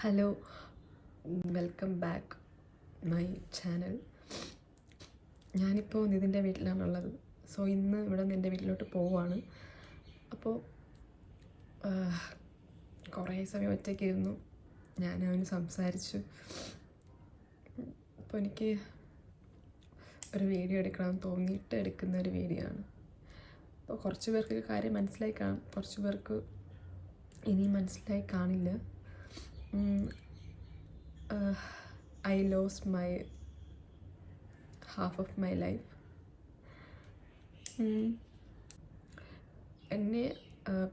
Hello welcome back my channel ഞാനിപ്പോൾ നിതിന്റെ വീട്ടിലാണുള്ളത്. So ഇന്ന് ഇവിടെ നിന്ന് എന്റെ വീട്ടിലോട്ട് പോവാണ്. അപ്പോൾ കുറേ സമയം ഒറ്റയ്ക്കിരുന്നു ഞാൻ സംസാരിച്ചു. അപ്പോൾ എനിക്ക് ഒരു വീഡിയോ എടുക്കണം തോന്നിയിട്ട് എടുക്കുന്ന ഒരു വീഡിയോ ആണ്. അപ്പോൾ കുറച്ച് പേർക്ക് കാര്യം മനസ്സിലായി കാണും കുറച്ച് പേർക്ക് ഇനി മനസ്സിലായി കാണില്ല. I lose my half of my life എന്നെ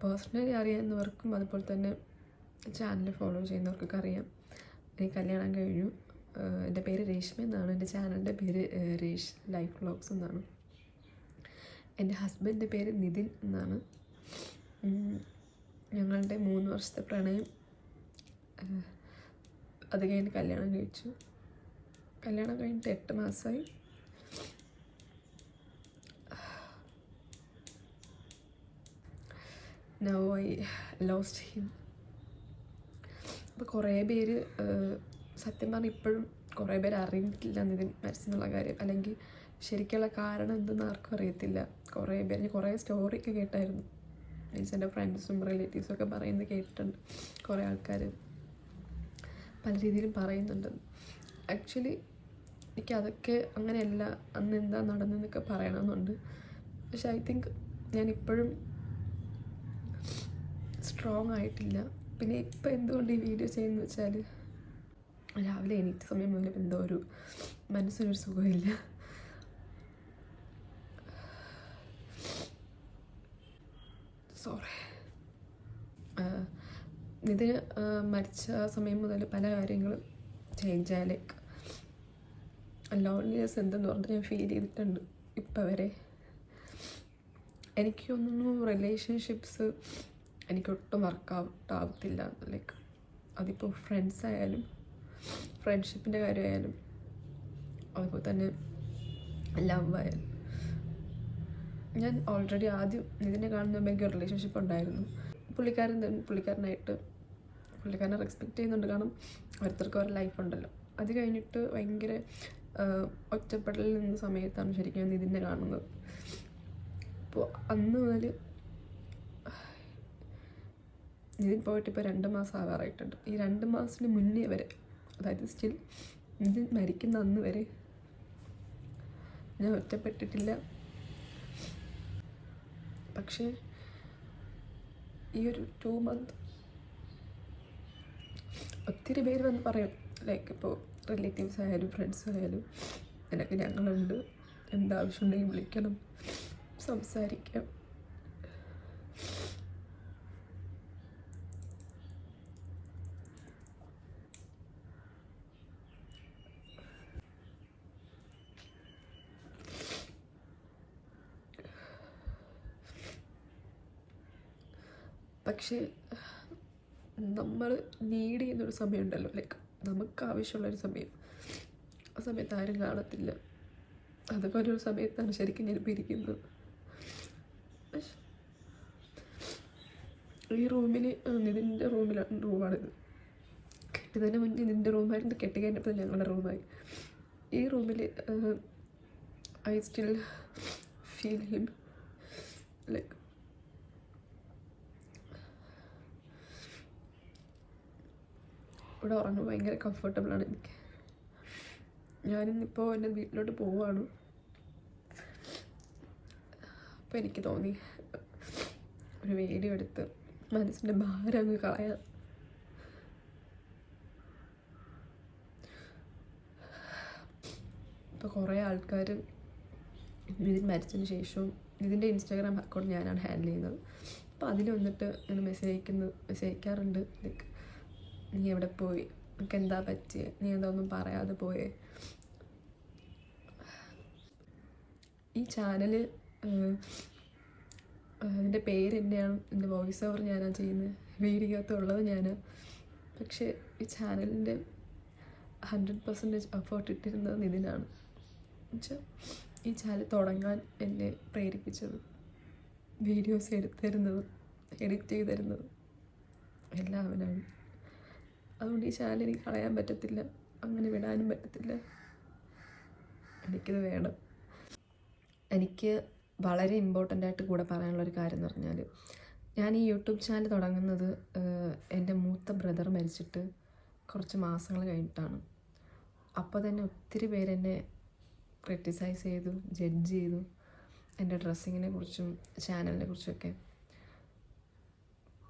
പേഴ്സണലി അറിയാവുന്നവർക്കും അതുപോലെ തന്നെ ചാനൽ ഫോളോ ചെയ്യുന്നവർക്കൊക്കെ അറിയാം എനിക്ക് കല്യാണം കഴിഞ്ഞു. എന്റെ പേര് രേഷ്മ എന്നാണ്. എന്റെ ചാനലിന്റെ പേര് രേഷ് ലൈഫ് വ്ളോഗ്സ് എന്നാണ്. എന്റെ ഹസ്ബൻഡിന്റെ പേര് നിതിൻ എന്നാണ്. ഞങ്ങളുടെ മൂന്ന് വർഷത്തെ പ്രണയം അത് കഴിഞ്ഞ് കല്യാണം കഴിച്ചു. കല്യാണം കഴിഞ്ഞിട്ട് എട്ട് മാസമായി നൗ ഐ ലോസ്റ്റ് ഹിം അപ്പോൾ കുറേ പേര് സത്യം പറഞ്ഞാൽ ഇപ്പോഴും കുറേ പേര് അറിഞ്ഞിട്ടില്ല നിതിൻ മരിച്ചെന്നുള്ള കാര്യം. അല്ലെങ്കിൽ ശരിക്കുള്ള കാരണം എന്തെന്ന് ആർക്കും അറിയത്തില്ല. കുറേ പേര് കുറേ സ്റ്റോറിയൊക്കെ കേട്ടായിരുന്നു. മീൻസ് എന്റെ ഫ്രണ്ട്സും റിലേറ്റീവ്സും ഒക്കെ പറയുന്നത് കേട്ടിട്ടുണ്ട്. കുറേ ആൾക്കാർ പല രീതിയിലും പറയുന്നുണ്ട്. ആക്ച്വലി എനിക്ക് അതൊക്കെ അങ്ങനെയല്ല അന്ന് എന്താ നടന്നതെന്നൊക്കെ പറയണമെന്നുണ്ട്. പക്ഷെ ഐ തിങ്ക് ഞാനിപ്പോഴും സ്ട്രോങ് ആയിട്ടില്ല. പിന്നെ ഇപ്പം എന്തുകൊണ്ട് ഈ വീഡിയോ ചെയ്യുന്നത് വെച്ചാൽ രാവിലെ എണീറ്റ സമയം മുതൽ എന്തോ ഒരു മനസ്സിനൊരു സുഖമില്ല. സോറി ഇതിന് മരിച്ച സമയം മുതൽ പല കാര്യങ്ങളും ചേഞ്ച് ആയ. ലൈക്ക് ലോൺലിനെസ് എന്തെന്ന് പറഞ്ഞ് ഞാൻ ഫീൽ ചെയ്തിട്ടുണ്ട് ഇപ്പം വരെ. എനിക്ക് തോന്നുന്നു റിലേഷൻഷിപ്സ് എനിക്കൊട്ടും വർക്കൗട്ട് ആവത്തില്ല. ലൈക്ക് അതിപ്പോൾ ഫ്രണ്ട്സ് ആയാലും ഫ്രണ്ട്ഷിപ്പിന്റെ കാര്യമായാലും അതുപോലെ തന്നെ ലവ് ആയാലും. ഞാൻ ഓൾറെഡി ആദ്യം ഇതിനെ കാണുന്ന എനിക്ക് റിലേഷൻഷിപ്പ് ഉണ്ടായിരുന്നു. പുള്ളിക്കാരൻ പുള്ളിക്കാരനായിട്ട് പുള്ളിക്കാരനെ റെസ്പെക്റ്റ് ചെയ്യുന്നുണ്ട്. കാരണം ഓരോരുത്തർക്ക് ഓരോ ലൈഫ് ഉണ്ടല്ലോ. അത് കഴിഞ്ഞിട്ട് ഭയങ്കര ഒറ്റപ്പെടലിൽ നിന്ന സമയത്താണ് ശരിക്കും ഇതിനെ കാണുന്നത്. അപ്പോൾ അന്ന് മുതൽ നിതിൻ പോയിട്ട് ഇപ്പോൾ രണ്ട് മാസം ആവാറായിട്ടുണ്ട്. ഈ രണ്ട് മാസത്തിന് മുന്നേ വരെ അതായത് സ്റ്റിൽ നിതിൻ മരിക്കുന്ന അന്ന് വരെ ഞാൻ ഒറ്റപ്പെട്ടിട്ടില്ല. പക്ഷേ ഈ ഒരു ടു മന്ത് ഒത്തിരി പേര് വന്ന് പറയും ലൈക്ക് ഇപ്പോൾ റിലേറ്റീവ്സ് ആയാലും ഫ്രണ്ട്സ് ആയാലും നിനക്ക് ഞങ്ങളുണ്ട് എന്താവശ്യമുണ്ടെങ്കിൽ വിളിക്കണം സംസാരിക്കാം. പക്ഷേ നമ്മൾ നീഡ് ചെയ്യുന്നൊരു സമയമുണ്ടല്ലോ. ലൈക്ക് നമുക്ക് ആവശ്യമുള്ളൊരു സമയം. ആ സമയത്ത് ആരും കാണത്തില്ല. അതുപോലെ ഒരു സമയത്താണ് ശരിക്കും ഞാൻ ഇരിക്കുന്നത് പക്ഷേ ഈ റൂമിൽ നിതിന്റെ റൂമിലാണ് റൂമാണിത് കെട്ടിയതിന് മുന്നേ നിന്റെ റൂമായിരുന്നു. കെട്ടി കഴിഞ്ഞപ്പോൾ ഞങ്ങളുടെ റൂമായി. ഈ റൂമിൽ I still feel him like ഇവിടെ ഉറങ്ങാൻ ഭയങ്കര കംഫർട്ടബിളാണ് എനിക്ക്. ഞാനിന്നിപ്പോൾ എന്റെ വീട്ടിലോട്ട് പോവാണ്. അപ്പോൾ എനിക്ക് തോന്നി ഒരു വീഡിയോ എടുത്ത് മനസ്സിന്റെ ഭാരം അങ്ങ് കളയാം ഇപ്പോൾ കുറേ ആൾക്കാർ ഇതിൽ മരിച്ചതിന് ശേഷവും ഇതിന്റെ ഇൻസ്റ്റാഗ്രാം അക്കൗണ്ട് ഞാനാണ് ഹാൻഡിൽ ചെയ്യുന്നത്. അപ്പോൾ അതിൽ വന്നിട്ട് ഞാൻ മെസ്സേജ് അയക്കുന്നത് മെസ്സേജ് അയക്കാറുണ്ട്. ലൈക്ക് നീ എവിടെ പോയി? നിനക്ക് എന്താ പറ്റി നീ എന്തൊന്നും പറയാതെ പോയേ. ഈ ചാനൽ അതിന്റെ പേര് തന്നെയാണ് എന്റെ വോയിസ് ഓവർ ഞാനാണ് ചെയ്യുന്നത് വീഡിയോത്തുള്ളത് ഞാൻ പക്ഷേ ഈ ചാനലിന്റെ ഹൺഡ്രഡ് പെർസെന്റേജ് എഫേർട്ട് ഇട്ടിരുന്നത് നിതിനാണ്. എന്നുവെച്ചാൽ ഈ ചാനൽ തുടങ്ങാൻ എന്നെ പ്രേരിപ്പിച്ചത്. വീഡിയോസ് എടുത്തരുന്നത് എഡിറ്റ് ചെയ്തിരുന്നത് എല്ലാം അവനാണ് അതുകൊണ്ട് ഈ ശാല എനിക്ക് കളയാൻ പറ്റത്തില്ല. അങ്ങനെ വിടാനും പറ്റത്തില്ല. എനിക്കിത് വേണം. എനിക്ക് വളരെ ഇമ്പോർട്ടന്റ് ആയിട്ട് കൂടെ പറയാനുള്ളൊരു കാര്യം എന്ന് പറഞ്ഞാൽ ഞാൻ ഈ യൂട്യൂബ് ചാനൽ തുടങ്ങുന്നത് എന്റെ മൂത്ത ബ്രദർ മരിച്ചിട്ട് കുറച്ച് മാസങ്ങൾ കഴിഞ്ഞിട്ടാണ്. അപ്പോൾ തന്നെ ഒത്തിരി പേരെന്നെ ക്രിറ്റിസൈസ് ചെയ്തു ജഡ്ജ് ചെയ്തു എന്റെ ഡ്രസ്സിങ്ങിനെ കുറിച്ചും ചാനലിനെ കുറിച്ചൊക്കെ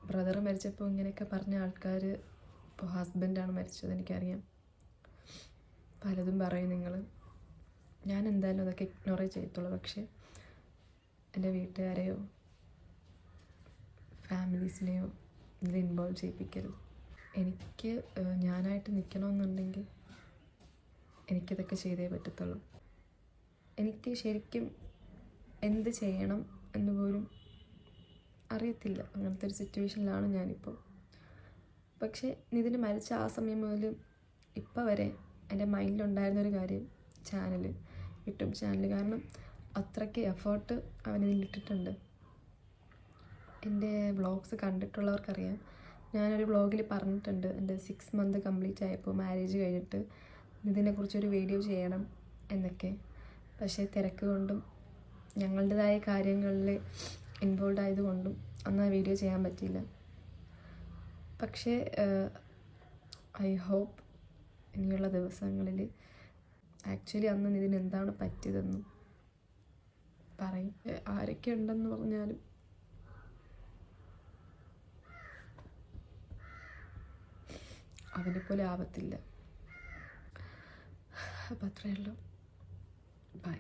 ബ്രദർ മരിച്ചപ്പോൾ ഇങ്ങനെയൊക്കെ പറഞ്ഞ ആൾക്കാർ ഇപ്പോൾ ഹസ്ബൻഡാണ് മരിച്ചത് എനിക്കറിയാം. പലതും പറയും നിങ്ങൾ ഞാൻ എന്തായാലും അതൊക്കെ ഇഗ്നോർ ചെയ്യത്തുള്ളൂ. പക്ഷേ എന്റെ വീട്ടുകാരെയോ ഫാമിലീസിനെയോ ഇതിൽ ഇൻവോൾവ് ചെയ്യിപ്പിക്കരുത്. എനിക്ക് ഞാനായിട്ട് നിൽക്കണമെന്നുണ്ടെങ്കിൽ എനിക്കിതൊക്കെ ചെയ്തേ പറ്റത്തുള്ളൂ. എനിക്ക് ശരിക്കും എന്ത് ചെയ്യണം എന്ന് പോലും അറിയത്തില്ല. അങ്ങനത്തെ ഒരു സിറ്റുവേഷനിലാണ് ഞാനിപ്പോൾ പക്ഷേ നിതിന് മരിച്ച ആ സമയം മുതൽ ഇപ്പം വരെ എന്റെ മൈൻഡിലുണ്ടായിരുന്നൊരു കാര്യം ചാനൽ യൂട്യൂബ് ചാനൽ കാരണം അത്രയ്ക്ക് എഫേർട്ട് അവൻ ഇതിലിട്ടിട്ടുണ്ട് എന്റെ വ്ളോഗ്സ് കണ്ടിട്ടുള്ളവർക്കറിയാം. ഞാനൊരു വ്ളോഗിൽ പറഞ്ഞിട്ടുണ്ട് എന്റെ സിക്സ് മന്ത് കംപ്ലീറ്റ് ആയപ്പോൾ മാരേജ് കഴിഞ്ഞിട്ട് ഇതിനെക്കുറിച്ചൊരു വീഡിയോ ചെയ്യണം എന്നൊക്കെ. പക്ഷേ തിരക്ക് കൊണ്ടും ഞങ്ങളുടേതായ കാര്യങ്ങളിൽ ഇൻവോൾവ് ആയതുകൊണ്ടും അന്ന് ആ വീഡിയോ ചെയ്യാൻ പറ്റിയില്ല. പക്ഷേ ഐ ഹോപ്പ് ഇനിയുള്ള ദിവസങ്ങളിൽ ആക്ച്വലി അന്ന് ഇതിനെന്താണ് പറ്റിയതെന്നും പറയും. ആരൊക്കെ ഉണ്ടെന്ന് പറഞ്ഞാലും. അവനെപ്പോലെ പോലെ ആവത്തില്ല. അപ്പം അത്രയുള്ളൂ ബൈ